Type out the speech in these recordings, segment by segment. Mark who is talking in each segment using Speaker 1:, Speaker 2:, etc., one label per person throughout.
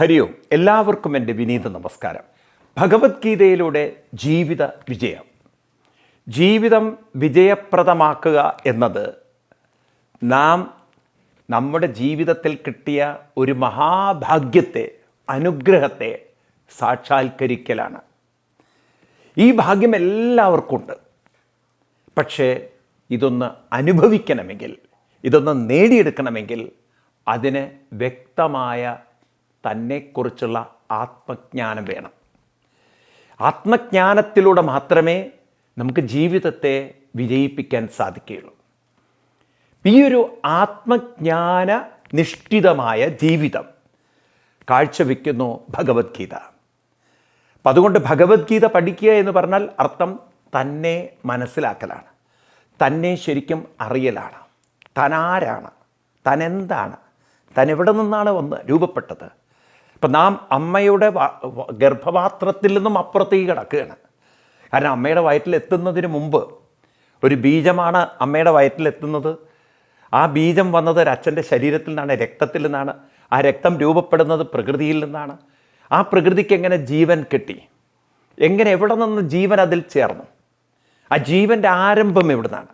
Speaker 1: ഹരി ഓം എല്ലാവർക്കും എന്റെ വിനീത നമസ്കാരം. ഭഗവത്ഗീതയിലൂടെ ജീവിത വിജയം. ജീവിതം വിജയപ്രദമാക്കുക എന്നത് നാം നമ്മുടെ ജീവിതത്തിൽ കിട്ടിയ ഒരു മഹാഭാഗ്യത്തെ അനുഗ്രഹത്തെ സാക്ഷാത്കരിക്കലാണ്. ഈ ഭാഗ്യം എല്ലാവർക്കും ഉണ്ട് പക്ഷേ ഇതൊന്ന് അനുഭവിക്കണമെങ്കിൽ ഇതൊന്ന് നേടിയെടുക്കണമെങ്കിൽ അതിന് വ്യക്തമായ തന്നെക്കുറിച്ചുള്ള ആത്മജ്ഞാനം വേണം. ആത്മജ്ഞാനത്തിലൂടെ മാത്രമേ നമുക്ക് ജീവിതത്തെ വിജയിപ്പിക്കാൻ സാധിക്കുകയുള്ളൂ. ഈ ഒരു ആത്മജ്ഞാന നിഷ്ഠിതമായ ജീവിതം കാഴ്ചവെക്കുന്നു ഭഗവത്ഗീത. അപ്പം അതുകൊണ്ട് ഭഗവത്ഗീത പഠിക്കുക എന്ന് പറഞ്ഞാൽ അർത്ഥം തന്നെ മനസ്സിലാക്കലാണ്. തന്നെ ശരിക്കും അറിയലാണ്. തനാരാണ്? തനെന്താണ്? തൻ എവിടെ നിന്നാണ് വന്ന് രൂപപ്പെട്ടത്? ഇപ്പം നാം അമ്മയുടെ ഗർഭപാത്രത്തിൽ നിന്നും അപ്പുറത്തേക്ക് കിടക്കുകയാണ്. കാരണം അമ്മയുടെ വയറ്റിലെത്തുന്നതിന് മുമ്പ് ഒരു ബീജമാണ് അമ്മയുടെ വയറ്റിലെത്തുന്നത് ആ ബീജം വന്നത് ഒരു അച്ഛന്റെ ശരീരത്തിൽ നിന്നാണ് രക്തത്തിൽ നിന്നാണ്. ആ രക്തം രൂപപ്പെടുന്നത് പ്രകൃതിയിൽ നിന്നാണ്. ആ പ്രകൃതിക്ക് എങ്ങനെ ജീവൻ കിട്ടി? എങ്ങനെ എവിടെ നിന്ന് ജീവൻ അതിൽ ചേർന്നു? ആ ജീവന്റെ ആരംഭം എവിടുന്നാണ്?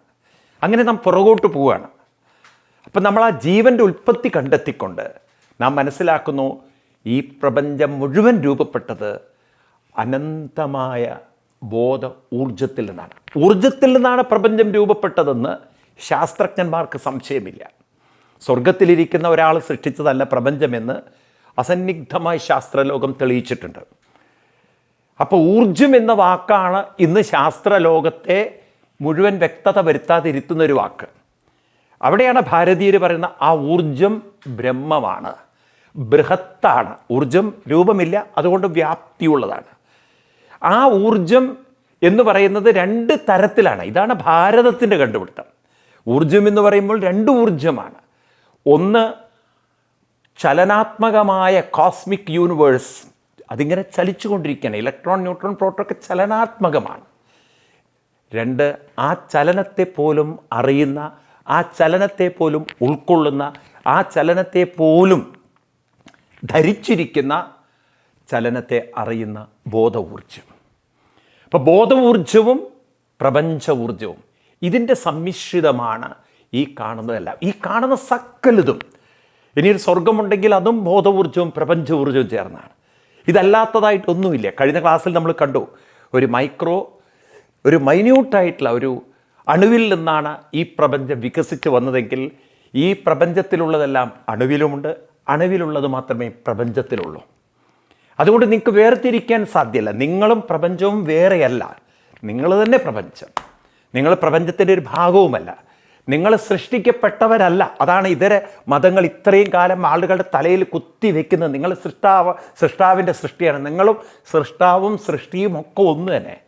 Speaker 1: അങ്ങനെ നാം പുറകോട്ട് പോവുകയാണ്. അപ്പം നമ്മൾ ആ ജീവന്റെ ഉൽപ്പത്തി കണ്ടെത്തിക്കൊണ്ട് നാം മനസ്സിലാക്കുന്നു ഈ പ്രപഞ്ചം മുഴുവൻ രൂപപ്പെട്ടത് അനന്തമായ ബോധ ഊർജത്തിൽ നിന്നാണ്. ഊർജത്തിൽ നിന്നാണ് പ്രപഞ്ചം രൂപപ്പെട്ടതെന്ന് ശാസ്ത്രജ്ഞന്മാർക്ക് സംശയമില്ല. സ്വർഗത്തിലിരിക്കുന്ന ഒരാൾ സൃഷ്ടിച്ചതല്ല പ്രപഞ്ചമെന്ന് അസന്നിഗ്ധമായി ശാസ്ത്രലോകം തെളിയിച്ചിട്ടുണ്ട്. അപ്പോൾ ഊർജം എന്ന വാക്കാണ് ഇന്ന് ശാസ്ത്രലോകത്തെ മുഴുവൻ വ്യക്തത വരുത്താതിരുത്തുന്ന ഒരു വാക്ക്. അവിടെയാണ് ഭാരതീയർ പറയുന്ന ആ ഊർജം ബ്രഹ്മമാണ്. ബൃഹത്താണ്. ഊർജം രൂപമില്ല അതുകൊണ്ട് വ്യാപ്തിയുള്ളതാണ്. ആ ഊർജം എന്ന് പറയുന്നത് രണ്ട് തരത്തിലാണ്. ഇതാണ് ഭാരതത്തിന്റെ കണ്ടുപിടുത്തം. ഊർജം എന്ന് പറയുമ്പോൾ രണ്ട് ഊർജമാണ് ഒന്ന് ചലനാത്മകമായ കോസ്മിക് യൂണിവേഴ്സ് അതിങ്ങനെ ചലിച്ചുകൊണ്ടിരിക്കുകയാണ്. ഇലക്ട്രോൺ ന്യൂട്രോൺ പ്രോട്ടോൺ ഒക്കെ ചലനാത്മകമാണ്. രണ്ട് ആ ചലനത്തെ പോലും അറിയുന്ന ആ ചലനത്തെ പോലും ഉൾക്കൊള്ളുന്ന ആ ചലനത്തെ പോലും ധരിച്ചിരിക്കുന്ന ചലനത്തെ അറിയുന്ന ബോധഊർജം അപ്പം അപ്പോൾ ബോധ ഊർജവും പ്രപഞ്ച ഊർജവും ഇതിന്റെ സമ്മിശ്രിതമാണ് ഈ കാണുന്നതെല്ലാം. ഈ കാണുന്ന സക്കലതും ഇനിയൊരു സ്വർഗമുണ്ടെങ്കിൽ അതും ബോധഊർജവും പ്രപഞ്ച ഊർജവും ചേർന്നാണ്. ഇതല്ലാത്തതായിട്ടൊന്നുമില്ല. കഴിഞ്ഞ ക്ലാസ്സിൽ നമ്മൾ കണ്ടു ഒരു മൈക്രോ ഒരു മൈന്യൂട്ടായിട്ടുള്ള ഒരു അണുവിൽ നിന്നാണ് ഈ പ്രപഞ്ചം വികസിച്ച് വന്നതെങ്കിൽ ഈ പ്രപഞ്ചത്തിലുള്ളതെല്ലാം അണുവിലുമുണ്ട് അണുവിലുള്ളത് മാത്രമേ പ്രപഞ്ചത്തിലുള്ളൂ. അതുകൊണ്ട് നിങ്ങൾക്ക് വേർതിരിക്കാൻ സാധ്യമല്ല നിങ്ങളും പ്രപഞ്ചവും വേറെയല്ല. നിങ്ങൾ തന്നെ പ്രപഞ്ചം. നിങ്ങൾ പ്രപഞ്ചത്തിന്റെ ഒരു ഭാഗവുമല്ല. നിങ്ങൾ സൃഷ്ടിക്കപ്പെട്ടവരല്ല. അതാണ് ഇതര മതങ്ങൾ ഇത്രയും കാലം ആളുകളുടെ തലയിൽ കുത്തി വെക്കുന്നത്. നിങ്ങൾ സൃഷ്ടാവ് സൃഷ്ടാവിന്റെ സൃഷ്ടിയാണ്. നിങ്ങളും സൃഷ്ടാവും സൃഷ്ടിയും ഒക്കെ ഒന്ന് തന്നെ.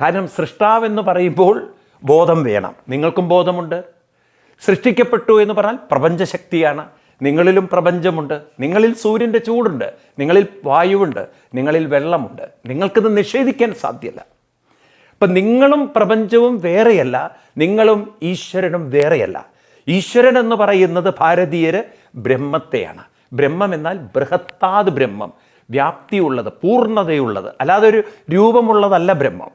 Speaker 1: കാരണം സൃഷ്ടാവെന്ന് പറയുമ്പോൾ ബോധം വേണം. നിങ്ങൾക്കും ബോധമുണ്ട്. സൃഷ്ടിക്കപ്പെട്ടു എന്ന് പറഞ്ഞാൽ പ്രപഞ്ചശക്തിയാണ്. നിങ്ങളിലും പ്രപഞ്ചമുണ്ട്. നിങ്ങളിൽ സൂര്യന്റെ ചൂടുണ്ട്. നിങ്ങളിൽ വായുവുണ്ട്. നിങ്ങളിൽ വെള്ളമുണ്ട്. നിങ്ങൾക്കിത് നിഷേധിക്കാൻ സാധ്യമല്ല ഇപ്പം നിങ്ങളും പ്രപഞ്ചവും വേറെയല്ല. നിങ്ങളും ഈശ്വരനും വേറെയല്ല. ഈശ്വരൻ എന്ന് പറയുന്നത് ഭാരതീയര് ബ്രഹ്മത്തെയാണ്. ബ്രഹ്മം എന്നാൽ ബൃഹത്താത് ബ്രഹ്മം. വ്യാപ്തിയുള്ളത് പൂർണതയുള്ളത്. അല്ലാതെ ഒരു രൂപമുള്ളതല്ല ബ്രഹ്മം.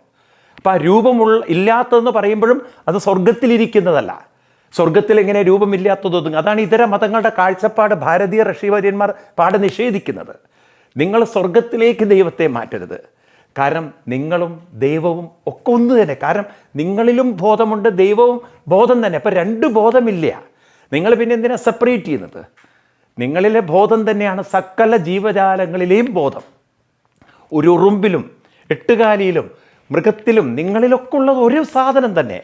Speaker 1: അപ്പം ആ രൂപമുള്ള ഇല്ലാത്തതെന്ന് പറയുമ്പോഴും അത് സ്വർഗത്തിലിരിക്കുന്നതല്ല സ്വർഗത്തിൽ എങ്ങനെ രൂപമില്ലാത്തതൊന്നും അതാണ് ഇതര മതങ്ങളുടെ കാഴ്ചപ്പാട് ഭാരതീയ ഋഷിവര്യന്മാർ പാട് നിഷേധിക്കുന്നത്. നിങ്ങൾ സ്വർഗത്തിലേക്ക് ദൈവത്തെ മാറ്റരുത്. കാരണം നിങ്ങളും ദൈവവും ഒക്കെ ഒന്ന് തന്നെ. കാരണം നിങ്ങളിലും ബോധമുണ്ട് ദൈവവും ബോധം തന്നെ. അപ്പം രണ്ട് ബോധമില്ല. നിങ്ങൾ പിന്നെ എന്തിനാ സെപ്പറേറ്റ് ചെയ്യുന്നത്? നിങ്ങളിലെ ബോധം തന്നെയാണ് സകല ജീവജാലങ്ങളിലെയും ബോധം. ഒരു ഉറുമ്പിലും എട്ടുകാലിയിലും മൃഗത്തിലും നിങ്ങളിലൊക്കെ ഉള്ളത് ഒരു സാധനം തന്നെ.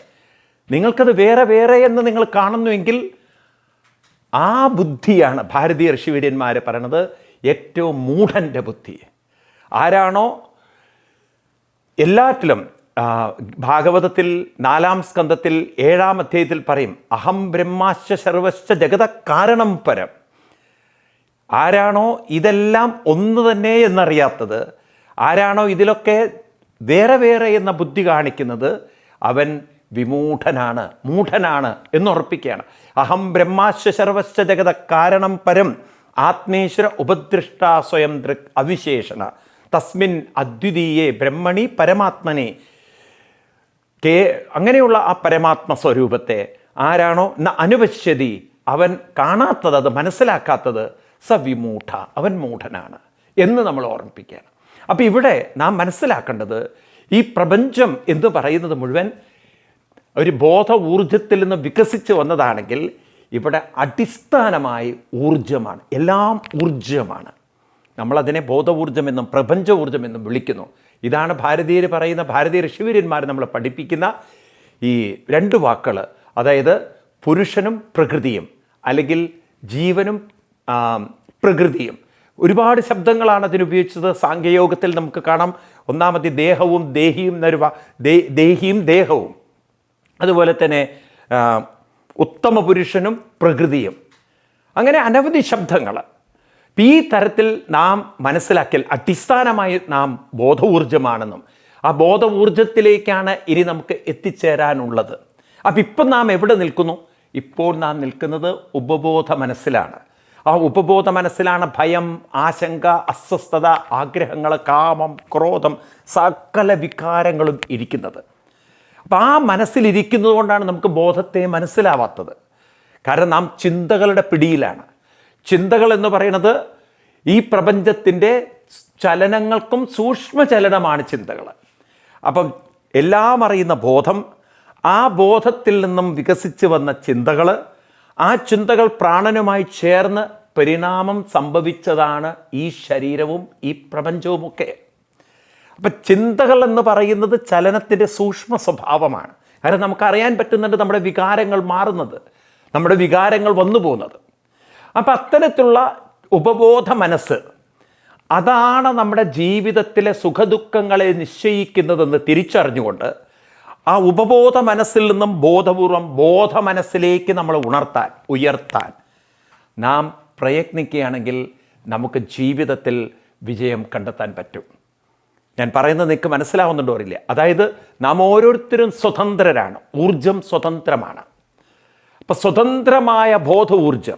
Speaker 1: നിങ്ങൾക്കത് വേറെ വേറെ എന്ന് നിങ്ങൾ കാണുന്നുവെങ്കിൽ ആ ബുദ്ധിയാണ് ഭാരതീയ ഋഷിവര്യന്മാർ പറയണത് ഏറ്റവും മൂഢന്റെ ബുദ്ധി. ആരാണോ എല്ലാറ്റിലും ഭാഗവതത്തിൽ നാലാം സ്കന്ധത്തിൽ ഏഴാം അധ്യായത്തിൽ പറയും അഹം ബ്രഹ്മാശ്ച സർവശ്ച ജഗത കാരണം പരം. ആരാണോ ഇതെല്ലാം ഒന്ന് തന്നെ എന്നറിയാത്തത് ആരാണോ ഇതിലൊക്കെ വേറെ വേറെ എന്ന ബുദ്ധി കാണിക്കുന്നത് അവൻ വിമൂഢനാണ് മൂഢനാണ് എന്നുറപ്പിക്കുകയാണ്. അഹം ബ്രഹ്മാശ്വ സർവശ്ച ജഗത കാരണം പരം ആത്മേശ്വര ഉപദൃഷ്ടാ സ്വയം ദൃക് അവിശേഷണ. തസ്മിൻ അദ്വിതീയെ ബ്രഹ്മണി പരമാത്മനെ. കേ അങ്ങനെയുള്ള ആ പരമാത്മ സ്വരൂപത്തെ ആരാണോ ന അനുപശ്യതി. അവൻ കാണാത്തത് അത് മനസ്സിലാക്കാത്തത് സ വിമൂഢ അവൻ മൂഢനാണ് എന്ന് നമ്മൾ ഓർമ്മിപ്പിക്കുകയാണ്. അപ്പോൾ ഇവിടെ നാം മനസ്സിലാക്കേണ്ടത് ഈ പ്രപഞ്ചം എന്ന് പറയുന്നത് മുഴുവൻ ഒരു ബോധ ഊർജത്തിൽ നിന്ന് വികസിച്ച് വന്നതാണെങ്കിൽ ഇവിടെ അടിസ്ഥാനമായി ഊർജമാണ് എല്ലാം ഊർജമാണ് നമ്മളതിനെ ബോധ ഊർജമെന്നും പ്രപഞ്ച ഊർജമെന്നും വിളിക്കുന്നു. ഇതാണ് ഭാരതീയർ പറയുന്ന ഭാരതീയ ഋഷിവര്യന്മാർ നമ്മൾ പഠിപ്പിക്കുന്ന ഈ രണ്ട് വാക്കുകൾ അതായത് പുരുഷനും പ്രകൃതിയും അല്ലെങ്കിൽ ജീവനും പ്രകൃതിയും. ഒരുപാട് ശബ്ദങ്ങളാണ് അതിനുപയോഗിച്ചത്. സാങ്കേയോഗത്തിൽ നമുക്ക് കാണാം. ഒന്നാമത് ദേഹവും ദേഹിയും എന്നൊരു ദേഹിയും ദേഹവും. അതുപോലെ തന്നെ ഉത്തമ പുരുഷനും പ്രകൃതിയും. അങ്ങനെ അനവധി ശബ്ദങ്ങൾ. ഈ തരത്തിൽ നാം മനസ്സിലാക്കിയാൽ അടിസ്ഥാനമായി നാം ബോധഊർജമാണെന്നും ആ ബോധഊർജത്തിലേക്കാണ് ഇനി നമുക്ക് എത്തിച്ചേരാനുള്ളത്. അപ്പം ഇപ്പം നാം എവിടെ നിൽക്കുന്നു? ഇപ്പോൾ നാം നിൽക്കുന്നത് ഉപബോധ മനസ്സിലാണ്. ആ ഉപബോധ മനസ്സിലാണ് ഭയം ആശങ്ക അസ്വസ്ഥത ആഗ്രഹങ്ങൾ കാമം ക്രോധം സകല വികാരങ്ങളും ഇരിക്കുന്നത്. അപ്പം ആ മനസ്സിലിരിക്കുന്നത് കൊണ്ടാണ് നമുക്ക് ബോധത്തെ മനസ്സിലാവാത്തത്. കാരണം നാം ചിന്തകളുടെ പിടിയിലാണ്. ചിന്തകൾ എന്ന് പറയുന്നത് ഈ പ്രപഞ്ചത്തിന്റെ ചലനങ്ങൾക്കും സൂക്ഷ്മ ചലനമാണ് ചിന്തകൾ. അപ്പം എല്ലാം അറിയുന്ന ബോധം ആ ബോധത്തിൽ നിന്നും വികസിച്ച് വന്ന ചിന്തകൾ ആ ചിന്തകൾ പ്രാണനുമായി ചേർന്ന് പരിണാമം സംഭവിച്ചതാണ് ഈ ശരീരവും ഈ പ്രപഞ്ചവുമൊക്കെ. അപ്പം ചിന്തകൾ എന്ന് പറയുന്നത് ചലനത്തിന്റെ സൂക്ഷ്മ സ്വഭാവമാണ്. കാരണം നമുക്കറിയാൻ പറ്റുന്നുണ്ട് നമ്മുടെ വികാരങ്ങൾ മാറുന്നത് നമ്മുടെ വികാരങ്ങൾ വന്നു പോകുന്നത്. അപ്പം അത്തരത്തിലുള്ള ഉപബോധ മനസ്സ് അതാണ് നമ്മുടെ ജീവിതത്തിലെ സുഖദുഃഖങ്ങളെ നിശ്ചയിക്കുന്നതെന്ന് തിരിച്ചറിഞ്ഞുകൊണ്ട് ആ ഉപബോധ മനസ്സിൽ നിന്നും ബോധപൂർവം ബോധ മനസ്സിലേക്ക് നമ്മൾ ഉണർത്താൻ ഉയർത്താൻ നാം പ്രയത്നിക്കുകയാണെങ്കിൽ നമുക്ക് ജീവിതത്തിൽ വിജയം കണ്ടെത്താൻ പറ്റും. ഞാൻ പറയുന്നത് നിങ്ങൾക്ക് മനസ്സിലാവുന്നുണ്ടോ അറിയില്ല. അതായത് നാം ഓരോരുത്തരും സ്വതന്ത്രരാണ്. ഊർജം സ്വതന്ത്രമാണ്. അപ്പം സ്വതന്ത്രമായ ബോധ ഊർജം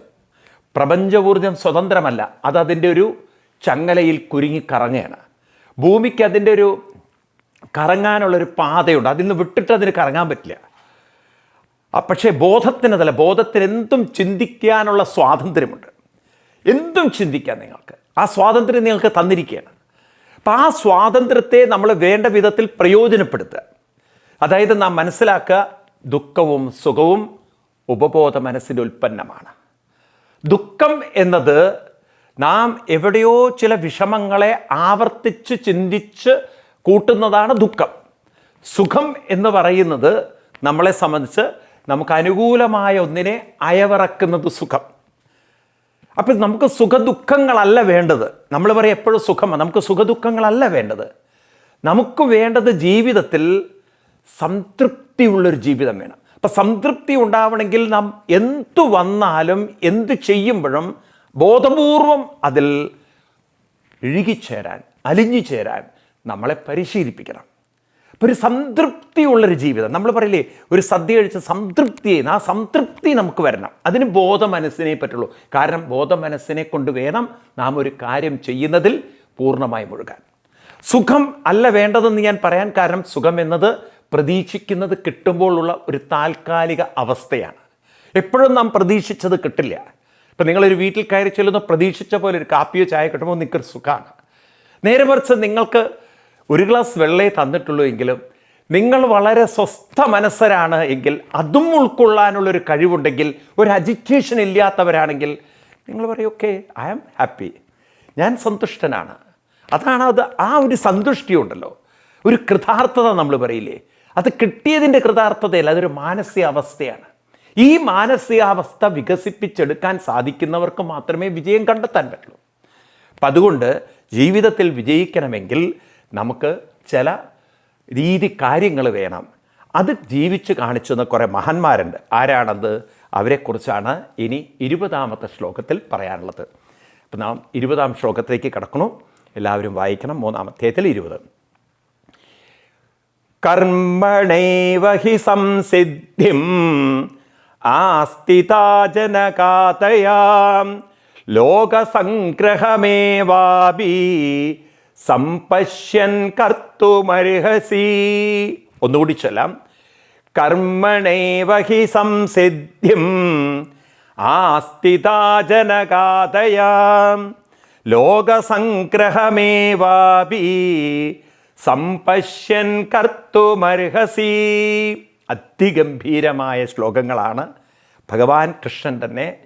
Speaker 1: പ്രപഞ്ച ഊർജം സ്വതന്ത്രമല്ല. അത് അതിന്റെ ഒരു ചങ്ങലയിൽ കുരുങ്ങിക്കറങ്ങുകയാണ് ഭൂമിക്ക് അതിന്റെ ഒരു കറങ്ങാനുള്ളൊരു പാതയുണ്ട്. അതിൽ നിന്ന് വിട്ടിട്ട് അതിന് കറങ്ങാൻ പറ്റില്ല. പക്ഷേ ബോധത്തിനതല്ല. ബോധത്തിന് എന്തും ചിന്തിക്കാനുള്ള സ്വാതന്ത്ര്യമുണ്ട്. എന്തും ചിന്തിക്കാം നിങ്ങൾക്ക്. ആ സ്വാതന്ത്ര്യം നിങ്ങൾക്ക് തന്നിരിക്കുകയാണ്. അപ്പം ആ സ്വാതന്ത്ര്യത്തെ നമ്മൾ വേണ്ട വിധത്തിൽ പ്രയോജനപ്പെടുത്തുക. അതായത് നാം മനസ്സിലാക്കുക ദുഃഖവും സുഖവും ഉപബോധ മനസ്സിന്റെ ഉൽപ്പന്നമാണ്. ദുഃഖം എന്നത് നാം എവിടെയോ ചില വിഷമങ്ങളെ ആവർത്തിച്ച് ചിന്തിച്ച് കൂട്ടുന്നതാണ് ദുഃഖം. സുഖം എന്ന് പറയുന്നത് നമ്മളെ സംബന്ധിച്ച് നമുക്ക് അനുകൂലമായ ഒന്നിനെ അയവിറക്കുന്നത് സുഖം. അപ്പം നമുക്ക് സുഖദുഃഖങ്ങളല്ല വേണ്ടത്. നമ്മൾ പറയും എപ്പോഴും സുഖമാണ് നമുക്ക് സുഖദുഃഖങ്ങളല്ല വേണ്ടത്. നമുക്ക് വേണ്ടത് ജീവിതത്തിൽ സംതൃപ്തിയുള്ളൊരു ജീവിതം വേണം. അപ്പം സംതൃപ്തി ഉണ്ടാവണമെങ്കിൽ നാം എന്തു വന്നാലും എന്ത് ചെയ്യുമ്പോഴും ബോധപൂർവം അതിൽ ഇഴുകിച്ചേരാൻ അലിഞ്ഞു ചേരാൻ നമ്മളെ പരിശീലിപ്പിക്കണം. അപ്പോൾ ഒരു സംതൃപ്തിയുള്ളൊരു ജീവിതം. നമ്മൾ പറയില്ലേ ഒരു സദ്യ കഴിച്ച സംതൃപ്തി ആ സംതൃപ്തി നമുക്ക് വരണം. അതിന് ബോധ മനസ്സിനെ പറ്റുള്ളൂ. കാരണം ബോധ മനസ്സിനെ കൊണ്ട് വേണം നാം ഒരു കാര്യം ചെയ്യുന്നതിൽ പൂർണമായി മുഴുകാൻ. സുഖം അല്ല വേണ്ടതെന്ന് ഞാൻ പറയാൻ കാരണം സുഖം എന്നത് പ്രതീക്ഷിക്കുന്നത് കിട്ടുമ്പോഴുള്ള ഒരു താൽക്കാലിക അവസ്ഥയാണ്. എപ്പോഴും നാം പ്രതീക്ഷിച്ചത് കിട്ടില്ല. ഇപ്പം നിങ്ങളൊരു വീട്ടിൽ കയറി ചെല്ലുന്ന പ്രതീക്ഷിച്ച പോലെ ഒരു കാപ്പിയോ ചായ കിട്ടുമ്പോൾ നിങ്ങൾക്കൊരു സുഖമാണ്. നേരെ മറിച്ച് നിങ്ങൾക്ക് ഒരു ഗ്ലാസ് വെള്ളേ തന്നിട്ടുള്ളൂ എങ്കിലും നിങ്ങൾ വളരെ സ്വസ്ഥ മനസ്സരാണ് എങ്കിൽ അതും ഉൾക്കൊള്ളാനുള്ളൊരു കഴിവുണ്ടെങ്കിൽ ഒരു അജിറ്റേഷൻ ഇല്ലാത്തവരാണെങ്കിൽ നിങ്ങൾ പറയും ഓക്കെ ഐ ആം ഹാപ്പി ഞാൻ സന്തുഷ്ടനാണ്. അതാണ് അത് ആ ഒരു സന്തുഷ്ടി ഉണ്ടല്ലോ ഒരു കൃതാർത്ഥത നമ്മൾ പറയില്ലേ? അത് കിട്ടിയതിന്റെ കൃതാർത്ഥതയല്ല അതൊരു മാനസികാവസ്ഥയാണ്. ഈ മാനസികാവസ്ഥ വികസിപ്പിച്ചെടുക്കാൻ സാധിക്കുന്നവർക്ക് മാത്രമേ വിജയം കണ്ടെത്താൻ പറ്റുള്ളൂ. അപ്പം അതുകൊണ്ട് ജീവിതത്തിൽ വിജയിക്കണമെങ്കിൽ നമുക്ക് ചില രീതി കാര്യങ്ങൾ വേണം. അത് ജീവിച്ച് കാണിച്ചെന്ന് കുറേ മഹാന്മാരുണ്ട്. ആരാണത്? അവരെക്കുറിച്ചാണ് ഇനി ഇരുപതാമത്തെ ശ്ലോകത്തിൽ പറയാനുള്ളത്. അപ്പം നാം ഇരുപതാം ശ്ലോകത്തിലേക്ക് കിടക്കണം എല്ലാവരും വായിക്കണം. മൂന്നാം അധ്യായത്തിൽ ഇരുപത്. കർമ്മണൈവ ഹി സംസിദ്ധിം ആസ്തിതാജനകാതയാം. ലോകസംഗ്രഹമേവാപി സംപശ്യൻ കർത്തുമർഹസി ഒന്നുകൂടി ചൊല്ലാം. കർമ്മണേവ ഹി സംസിദ്ധിം ആസ്തിതാജനകാതയാം. ലോകസംഗ്രഹമേവാപി സംപശ്യൻ കർത്തുമർഹസി അതിഗംഭീരമായ ശ്ലോകങ്ങളാണ്. ഭഗവാൻ കൃഷ്ണൻ തന്നെ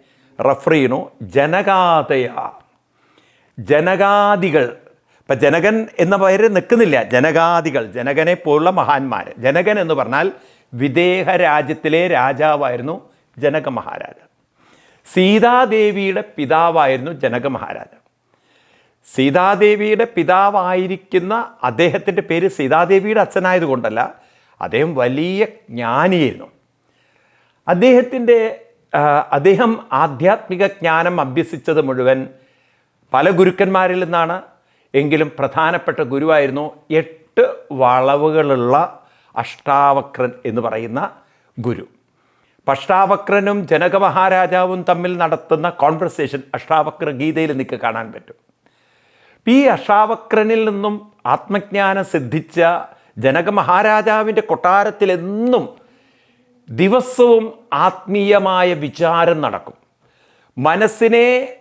Speaker 1: റഫർ ചെയ്യണു ജനകാതയ. ജനകാദികൾ ഇപ്പം ജനകൻ എന്ന പേര് നിൽക്കുന്നില്ല. ജനകാദികൾ ജനകനെ പോലുള്ള മഹാന്മാർ ജനകൻ എന്ന് പറഞ്ഞാൽ വിദേഹ രാജ്യത്തിലെ രാജാവായിരുന്നു ജനക മഹാരാജ സീതാദേവിയുടെ പിതാവായിരുന്നു ജനക മഹാരാജ സീതാദേവിയുടെ പിതാവായിരിക്കുന്ന അദ്ദേഹത്തിന്റെ പേര് സീതാദേവിയുടെ അച്ഛനായതുകൊണ്ടല്ല അദ്ദേഹം വലിയ ജ്ഞാനിയായിരുന്നു. അദ്ദേഹത്തിന്റെ അദ്ദേഹം ആധ്യാത്മിക ജ്ഞാനം അഭ്യസിച്ചത് മുഴുവൻ പല ഗുരുക്കന്മാരിൽ നിന്നാണ്. എങ്കിലും പ്രധാനപ്പെട്ട ഗുരുവായിരുന്നു എട്ട് വളവുകളുള്ള അഷ്ടാവക്രൻ എന്ന് പറയുന്ന ഗുരു. പഷ്ടാവക്രനും ജനക മഹാരാജാവും തമ്മിൽ നടത്തുന്ന കോൺവെർസേഷൻ അഷ്ടാവക്ര ഗീതയിൽ നിൽക്ക് കാണാൻ പറ്റും. ഈ അഷ്ടാവക്രനിൽ നിന്നും ആത്മജ്ഞാനം സിദ്ധിച്ച ജനക മഹാരാജാവിന്റെ കൊട്ടാരത്തിലെന്നും ദിവസവും ആത്മീയമായ വിചാരം നടക്കും. മനസ്സിനെ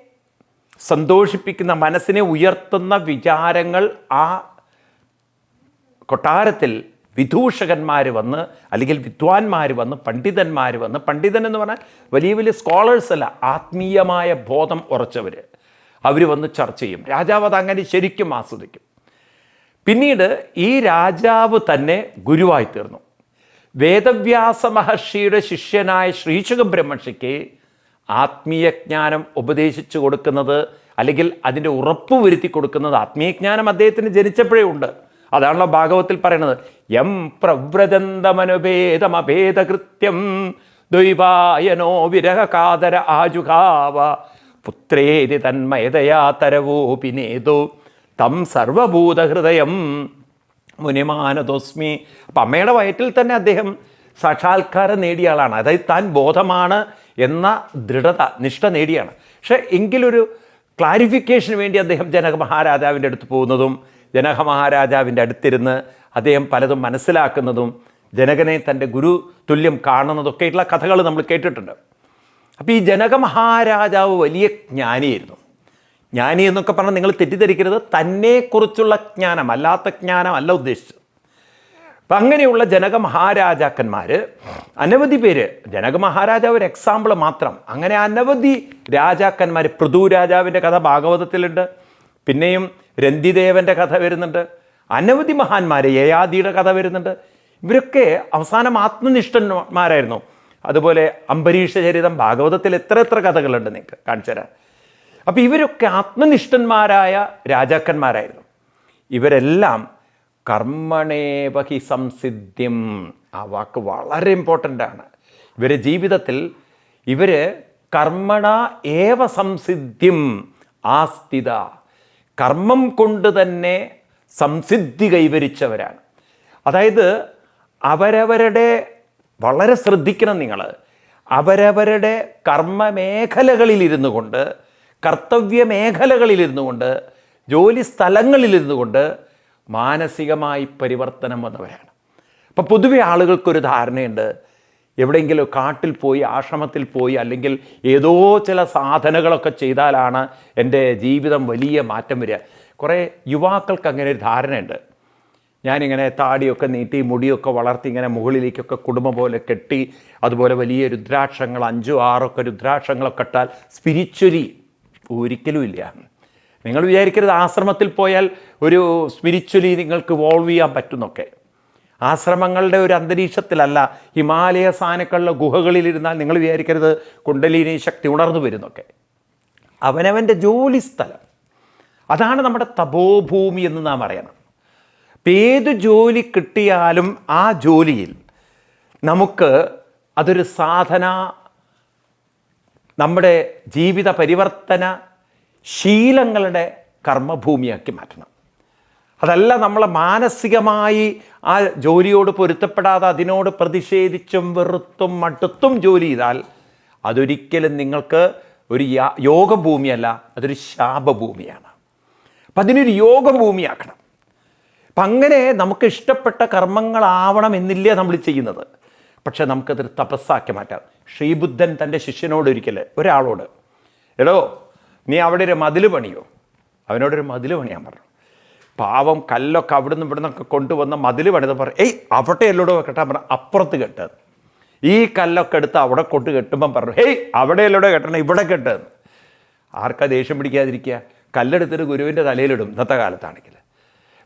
Speaker 1: സന്തോഷിപ്പിക്കുന്ന മനസ്സിനെ ഉയർത്തുന്ന വിചാരങ്ങൾ ആ കൊട്ടാരത്തിൽ വിദൂഷകന്മാർ വന്ന് അല്ലെങ്കിൽ വിദ്വാൻമാർ വന്ന് പണ്ഡിതന്മാർ വന്ന് പണ്ഡിതൻ എന്ന് പറഞ്ഞാൽ വലിയ വലിയ സ്കോളേഴ്സ് അല്ല ആത്മീയമായ ബോധം ഉറച്ചവർ അവർ വന്ന് ചർച്ച ചെയ്യും. രാജാവ് അത് അങ്ങനെ ശരിക്കും ആസ്വദിക്കും. പിന്നീട് ഈ രാജാവ് തന്നെ ഗുരുവായി തീർന്നു. വേദവ്യാസ മഹർഷിയുടെ ശിഷ്യനായ ശ്രീശുഖ ബ്രഹ്മർഷിക്ക് ആത്മീയജ്ഞാനം ഉപദേശിച്ചു കൊടുക്കുന്നത് അല്ലെങ്കിൽ അതിന്റെ ഉറപ്പ് വരുത്തി കൊടുക്കുന്നത് ആത്മീയജ്ഞാനം അദ്ദേഹത്തിന് ജനിച്ചപ്പോഴേ ഉണ്ട്. അതാണല്ലോ ഭാഗവത്തിൽ പറയുന്നത്. എം പ്രവ്രജന്തമനുഭേദമഭേദകൃത്യം ദ്വൈവായനോ വിരഹകാതര ആജുഹാവ പുത്രേതി തന്മയതയാ തരവോപിനേതോ തം സർവഭൂതഹൃദയം മുനിമാനതോസ്മി അപ്പം അമ്മയുടെ വയറ്റിൽ തന്നെ അദ്ദേഹം സാക്ഷാത്കാരം നേടിയ ആളാണ്. അതായത് താൻ ബോധമാണ് എന്ന ദൃഢത നിഷ്ഠ നേടിയാണ്. പക്ഷേ എങ്കിലൊരു ക്ലാരിഫിക്കേഷന് വേണ്ടി അദ്ദേഹം ജനക മഹാരാജാവിന്റെ അടുത്ത് പോകുന്നതും ജനക മഹാരാജാവിന്റെ അടുത്തിരുന്ന് അദ്ദേഹം പലതും മനസ്സിലാക്കുന്നതും ജനകനെ തന്റെ ഗുരു തുല്യം കാണുന്നതൊക്കെയുള്ള കഥകൾ നമ്മൾ കേട്ടിട്ടുണ്ട്. അപ്പോൾ ഈ ജനക മഹാരാജാവ് വലിയ ജ്ഞാനിയായിരുന്നു. ജ്ഞാനി എന്നൊക്കെ പറഞ്ഞാൽ നിങ്ങൾ തെറ്റിദ്ധരിക്കരുത്. തന്നെക്കുറിച്ചുള്ള ജ്ഞാനം അല്ലാത്ത ജ്ഞാനം അല്ല ഉദ്ദേശിച്ചത്. അപ്പം അങ്ങനെയുള്ള ജനക മഹാരാജാക്കന്മാർ അനവധി പേര് ജനക മഹാരാജാവ് ഒരു എക്സാമ്പിൾ മാത്രം. അങ്ങനെ അനവധി രാജാക്കന്മാർ പൃഥു രാജാവിന്റെ കഥ ഭാഗവതത്തിലുണ്ട് പിന്നെയും രന്തിദേവന്റെ കഥ വരുന്നുണ്ട് അനവധി മഹാന്മാർ യയാദിയുടെ കഥ വരുന്നുണ്ട്. ഇവരൊക്കെ അവസാനം ആത്മനിഷ്ഠന്മാരായിരുന്നു. അതുപോലെ അംബരീഷ ചരിതം ഭാഗവതത്തിൽ എത്ര എത്ര കഥകളുണ്ട് നിങ്ങൾക്ക് കാണിച്ചു തരാം അപ്പോൾ ഇവരൊക്കെ ആത്മനിഷ്ഠന്മാരായ രാജാക്കന്മാരായിരുന്നു. ഇവരെല്ലാം കർമ്മണേവഹി സംസിദ്ധ്യം. ആ വാക്ക് വളരെ ഇമ്പോർട്ടന്റ് ആണ്. ഇവരെ ജീവിതത്തിൽ ഇവർ കർമ്മണ ഏവ സംസിദ്ധ്യം ആസ്ഥിത. കർമ്മം കൊണ്ട് തന്നെ സംസിദ്ധി കൈവരിച്ചവരാണ്. അതായത് അവരവരുടെ വളരെ ശ്രദ്ധിക്കണം നിങ്ങൾ അവരവരുടെ കർമ്മ മേഖലകളിലിരുന്നു കൊണ്ട് കർത്തവ്യ മേഖലകളിലിരുന്നു കൊണ്ട് ജോലി സ്ഥലങ്ങളിലിരുന്നു കൊണ്ട് മാനസികമായി പരിവർത്തനം വന്നവരാണ്. അപ്പോൾ പൊതുവെ ആളുകൾക്കൊരു ധാരണയുണ്ട് എവിടെയെങ്കിലും കാട്ടിൽ പോയി ആശ്രമത്തിൽ പോയി അല്ലെങ്കിൽ ഏതോ ചില സാധനകളൊക്കെ ചെയ്താലാണ് എന്റെ ജീവിതം വലിയ മാറ്റം വരിക. കുറേ യുവാക്കൾക്ക് അങ്ങനെ ഒരു ധാരണയുണ്ട്. ഞാനിങ്ങനെ താടിയൊക്കെ നീട്ടി മുടിയൊക്കെ വളർത്തി ഇങ്ങനെ മുകളിലേക്കൊക്കെ കുടുംബം പോലെ കെട്ടി അതുപോലെ വലിയ രുദ്രാക്ഷങ്ങൾ അഞ്ചോ ആറൊക്കെ രുദ്രാക്ഷങ്ങളൊക്കെ ഇട്ടാൽ സ്പിരിച്വലി ഒരിക്കലും ഇല്ല. നിങ്ങൾ വിചാരിക്കരുത് ആശ്രമത്തിൽ പോയാൽ ഒരു സ്പിരിച്വലി നിങ്ങൾക്ക് വോൾവ് ചെയ്യാൻ പറ്റുന്നൊക്കെ. ആശ്രമങ്ങളുടെ ഒരു അന്തരീക്ഷത്തിലല്ല ഹിമാലയ സാനക്കളുടെ ഗുഹകളിലിരുന്നാൽ നിങ്ങൾ വിചാരിക്കരുത് കുണ്ടലിനി ശക്തി ഉണർന്നു വരുന്നൊക്കെ. അവനവന്റെ ജോലി സ്ഥലം. അതാണ് നമ്മുടെ തപോഭൂമി എന്ന് നാം അറിയണം. ഇപ്പം ഏത് ജോലി കിട്ടിയാലും ആ ജോലിയിൽ നമുക്ക് അതൊരു സാധന നമ്മുടെ ജീവിത പരിവർത്തന ശീലങ്ങളുടെ കർമ്മഭൂമിയാക്കി മാറ്റണം. അതല്ല നമ്മളെ മാനസികമായി ആ ജോലിയോട് പൊരുത്തപ്പെടാതെ അതിനോട് പ്രതിഷേധിച്ചും വെറുത്തും മടുത്തും ജോലി ചെയ്താൽ അതൊരിക്കലും നിങ്ങൾക്ക് ഒരു യോഗഭൂമിയല്ല അതൊരു ശാപഭൂമിയാണ്. അപ്പം അതിനൊരു യോഗഭൂമിയാക്കണം. അപ്പം അങ്ങനെ നമുക്ക് ഇഷ്ടപ്പെട്ട കർമ്മങ്ങളാവണം എന്നില്ല നമ്മൾ ചെയ്യുന്നത്. പക്ഷേ നമുക്കതൊരു തപസ്സാക്കി മാറ്റാം. ശ്രീബുദ്ധൻ തന്റെ ശിഷ്യനോട് ഒരിക്കൽ ഒരാളോട് എടോ നീ അവിടെ ഒരു മതിൽ പണിയോ? അവനോടൊരു മതിൽ പണിയാൻ പറഞ്ഞു. പാവം കല്ലൊക്കെ അവിടുന്ന് ഇവിടെ നിന്നൊക്കെ കൊണ്ടുവന്ന മതിൽ പണിത് പറഞ്ഞു ഏയ് അവിടെ എല്ലോടോ കെട്ടാൻ പറഞ്ഞു അപ്പുറത്ത് കെട്ടത് ഈ കല്ലൊക്കെ എടുത്ത് അവിടെ കൊണ്ട് കെട്ടുമ്പം പറഞ്ഞു ഹേയ് അവിടെ എല്ലോടോ കെട്ടണം ഇവിടെ കെട്ടതെന്ന് ആർക്കാ ദേഷ്യം പിടിക്കാതിരിക്കുക? കല്ലെടുത്തിട്ട് ഗുരുവിന്റെ തലയിലിടും ഇന്നത്തെ കാലത്താണെങ്കിൽ.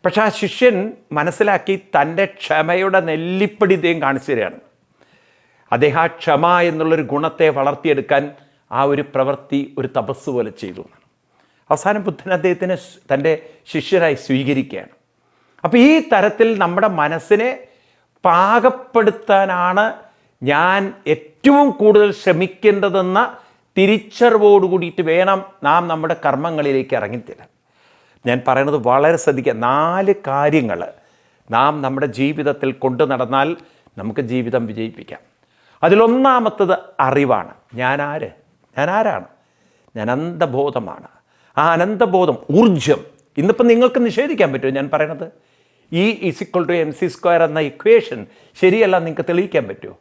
Speaker 1: പക്ഷെ ആ ശിഷ്യൻ മനസ്സിലാക്കി തന്റെ ക്ഷമയുടെ നെല്ലിപ്പടി ഇദ്ദേഹം കാണിച്ചു തരികയാണ്. അദ്ദേഹം ആ ക്ഷമ എന്നുള്ളൊരു ഗുണത്തെ വളർത്തിയെടുക്കാൻ ആ ഒരു പ്രവൃത്തി ഒരു തപസ് പോലെ ചെയ്തു. അവസാനം ബുദ്ധൻ അദ്ദേഹത്തിനെ തന്റെ ശിഷ്യരായി സ്വീകരിക്കുകയാണ്. അപ്പോൾ ഈ തരത്തിൽ നമ്മുടെ മനസ്സിനെ പാകപ്പെടുത്താനാണ് ഞാൻ ഏറ്റവും കൂടുതൽ ശ്രമിക്കേണ്ടതെന്ന തിരിച്ചറിവോട് കൂടിയിട്ട് വേണം നാം നമ്മുടെ കർമ്മങ്ങളിലേക്ക് ഇറങ്ങിത്തരാൻ. ഞാൻ പറയുന്നത് വളരെ ശ്രദ്ധിക്കുക. നാല് കാര്യങ്ങൾ നാം നമ്മുടെ ജീവിതത്തിൽ കൊണ്ടു നടന്നാൽ നമുക്ക് ജീവിതം വിജയിപ്പിക്കാം. അതിലൊന്നാമത്തത് അറിവാണ്. ഞാൻ ആര്? ഞാൻ ആരാണ് ഞാൻ അനന്തബോധമാണ് ആ അനന്തബോധം ഊർജം ഇന്നിപ്പം നിങ്ങൾക്ക് നിഷേധിക്കാൻ പറ്റുമോ ഞാൻ പറയണത്? ഈ is equal to M C square എന്ന ഇക്വേഷൻ ശരിയല്ല നിങ്ങൾക്ക് തെളിയിക്കാൻ പറ്റുമോ?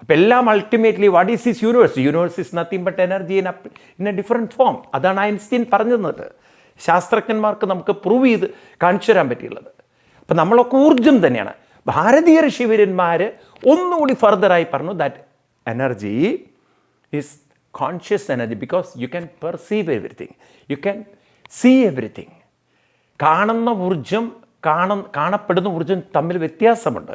Speaker 1: അപ്പോൾ എല്ലാം ultimately what is is universe universe is nothing but energy in in a different form അതാണ് ഐൻസ്റ്റീൻ പറഞ്ഞു ശാസ്ത്രജ്ഞന്മാർക്ക് നമുക്ക് പ്രൂവ് ചെയ്ത് കാണിച്ചു തരാൻ പറ്റിയുള്ളത്. അപ്പം നമ്മളൊക്കെ ഊർജം തന്നെയാണ്. ഭാരതീയ ഋഷിവര്യന്മാർ ഒന്നുകൂടി ഫർദറായി പറഞ്ഞു that energy is conscious energy because you can perceive everything you can see everything കാണുന്ന ഊർജം കാണ കാണപ്പെടുന്ന ഊർജം തമ്മിൽ വ്യത്യാസമുണ്ട്.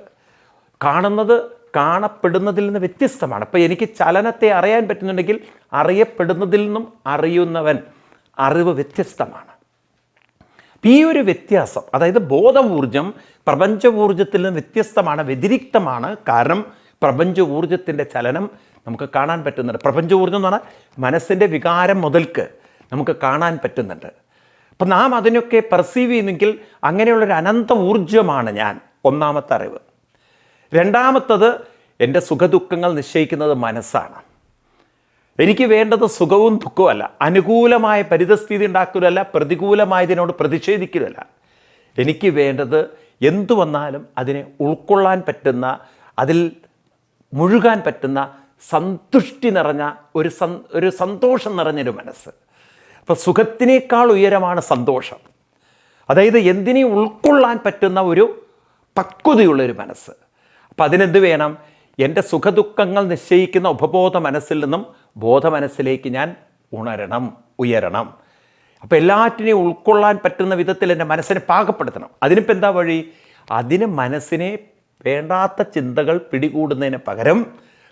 Speaker 1: കാണുന്നത് കാണപ്പെടുന്നതിൽ നിന്ന് വ്യത്യസ്തമാണ്. അപ്പോൾ എനിക്ക് ചലനത്തെ അറിയാൻ പറ്റുന്നുണ്ടെങ്കിൽ അറിയപ്പെടുന്നതിൽ നിന്നും അറിയുന്നവൻ അറിവ് വ്യത്യസ്തമാണ്. ഈ ഒരു വ്യത്യാസം അതായത് ബോധ ഊർജം പ്രപഞ്ച ഊർജത്തിൽ നിന്ന് വ്യത്യസ്തമാണ് വ്യതിരിക്തമാണ്. കാരണം പ്രപഞ്ച ഊർജത്തിന്റെ ചലനം നമുക്ക് കാണാൻ പറ്റുന്നുണ്ട്. പ്രപഞ്ച എന്ന് പറഞ്ഞാൽ മനസ്സിന്റെ വികാരം മുതൽക്ക് നമുക്ക് കാണാൻ പറ്റുന്നുണ്ട്. അപ്പം നാം അതിനൊക്കെ പെർസീവ് ചെയ്യുന്നെങ്കിൽ അങ്ങനെയുള്ളൊരു അനന്ത ഊർജമാണ് ഞാൻ. ഒന്നാമത്തെ അറിവ്. രണ്ടാമത്തത് എന്റെ സുഖദുഃഖങ്ങൾ നിശ്ചയിക്കുന്നത് മനസ്സാണ്. എനിക്ക് വേണ്ടത് സുഖവും ദുഃഖവുമല്ല. അനുകൂലമായ പരിതസ്ഥിതി ഉണ്ടാക്കലല്ല പ്രതികൂലമായതിനോട് പ്രതിഷേധിക്കലല്ല. എനിക്ക് വേണ്ടത് എന്തു വന്നാലും അതിനെ ഉൾക്കൊള്ളാൻ പറ്റുന്ന അതിൽ മുഴുകാൻ പറ്റുന്ന സന്തുഷ്ടി നിറഞ്ഞ ഒരു സന് ഒരു സന്തോഷം നിറഞ്ഞൊരു മനസ്സ്. അപ്പോൾ സുഖത്തിനേക്കാൾ ഉയരമാണ് സന്തോഷം. അതായത് എന്തിനേയും ഉൾക്കൊള്ളാൻ പറ്റുന്ന ഒരു പക്വതയുള്ളൊരു മനസ്സ്. അപ്പം അതിനെന്ത് വേണം? എന്റെ സുഖദുഃഖങ്ങൾ നിശ്ചയിക്കുന്ന ഉപബോധ മനസ്സിൽ നിന്നും ബോധ മനസ്സിലേക്ക് ഞാൻ ഉണരണം ഉയരണം. അപ്പോൾ എല്ലാറ്റിനെയും ഉൾക്കൊള്ളാൻ പറ്റുന്ന വിധത്തിൽ എന്റെ മനസ്സിനെ പാകപ്പെടുത്തണം. അതിനിപ്പോൾ എന്താ വഴി? അതിന് മനസ്സിനെ വേണ്ടാത്ത ചിന്തകൾ പിടികൂടുന്നതിന് പകരം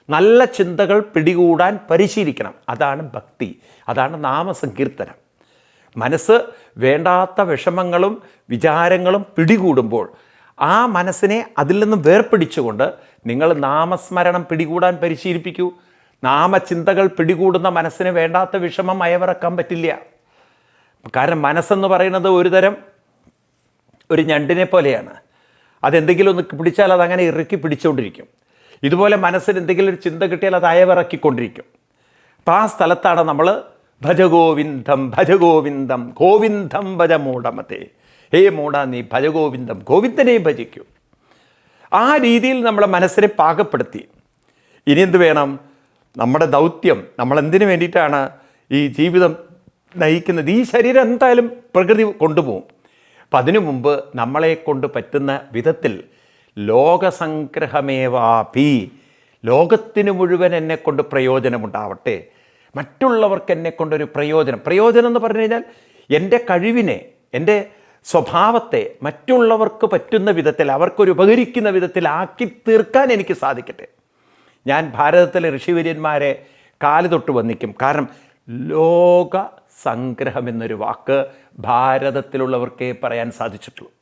Speaker 1: നല്ല ചിന്തകൾ പിടികൂടാൻ പരിശീലിക്കണം. അതാണ് ഭക്തി. അതാണ് നാമസങ്കീർത്തനം. മനസ്സ് വേണ്ടാത്ത വിഷമങ്ങളും വിചാരങ്ങളും പിടികൂടുമ്പോൾ ആ മനസ്സിനെ അതിൽ നിന്ന് വേർപിടിച്ചുകൊണ്ട് നിങ്ങൾ നാമസ്മരണം പിടികൂടാൻ പരിശീലിപ്പിക്കൂ. നാമചിന്തകൾ പിടികൂടുന്ന മനസ്സിന് വേണ്ടാത്ത വിഷമം അയവിറക്കാൻ പറ്റില്ല. കാരണം മനസ്സെന്ന് പറയുന്നത് ഒരു തരം ഒരു ഞണ്ടിനെ പോലെയാണ്. അതെന്തെങ്കിലും ഒന്ന് പിടിച്ചാൽ അതങ്ങനെ ഇറുക്കി പിടിച്ചുകൊണ്ടിരിക്കും. ഇതുപോലെ മനസ്സിന് എന്തെങ്കിലും ഒരു ചിന്ത കിട്ടിയാൽ അത് അയവിറക്കിക്കൊണ്ടിരിക്കും. അപ്പം ആ സ്ഥലത്താണ് നമ്മൾ ഭജഗോവിന്ദം ഭജഗോവിന്ദം ഗോവിന്ദം ഭജ മൂടമത്തെ. ഹേ മൂട നീ ഭജഗോവിന്ദം ഗോവിന്ദനെ ഭജിക്കൂ. ആ രീതിയിൽ നമ്മളെ മനസ്സിനെ പാകപ്പെടുത്തി. ഇനി എന്ത് വേണം? നമ്മുടെ ദൗത്യം നമ്മൾ എന്തിനു വേണ്ടിയിട്ടാണ് ഈ ജീവിതം നയിക്കുന്നത്? ഈ ശരീരം എന്തായാലും പ്രകൃതി കൊണ്ടുപോകും. അപ്പം അതിനു മുമ്പ് നമ്മളെ കൊണ്ട് പറ്റുന്ന വിധത്തിൽ ലോകസംഗ്രഹമേവാപി. ലോകത്തിന് മുഴുവൻ എന്നെക്കൊണ്ട് പ്രയോജനമുണ്ടാവട്ടെ. മറ്റുള്ളവർക്ക് എന്നെക്കൊണ്ടൊരു പ്രയോജനം. പ്രയോജനം എന്ന് പറഞ്ഞു കഴിഞ്ഞാൽ എന്റെ കഴിവിനെ എന്റെ സ്വഭാവത്തെ മറ്റുള്ളവർക്ക് പറ്റുന്ന വിധത്തിൽ അവർക്കൊരു ഉപകരിക്കുന്ന വിധത്തിൽ ആക്കി തീർക്കാൻ എനിക്ക് സാധിക്കട്ടെ. ഞാൻ ഭാരതത്തിലെ ഋഷിവര്യന്മാരെ കാൽ തൊട്ട് വന്നിക്കും കാരണം ലോക സംഗ്രഹം എന്നൊരു വാക്ക് ഭാരതത്തിലുള്ളവർക്കേ പറയാൻ സാധിച്ചിട്ടുള്ളൂ.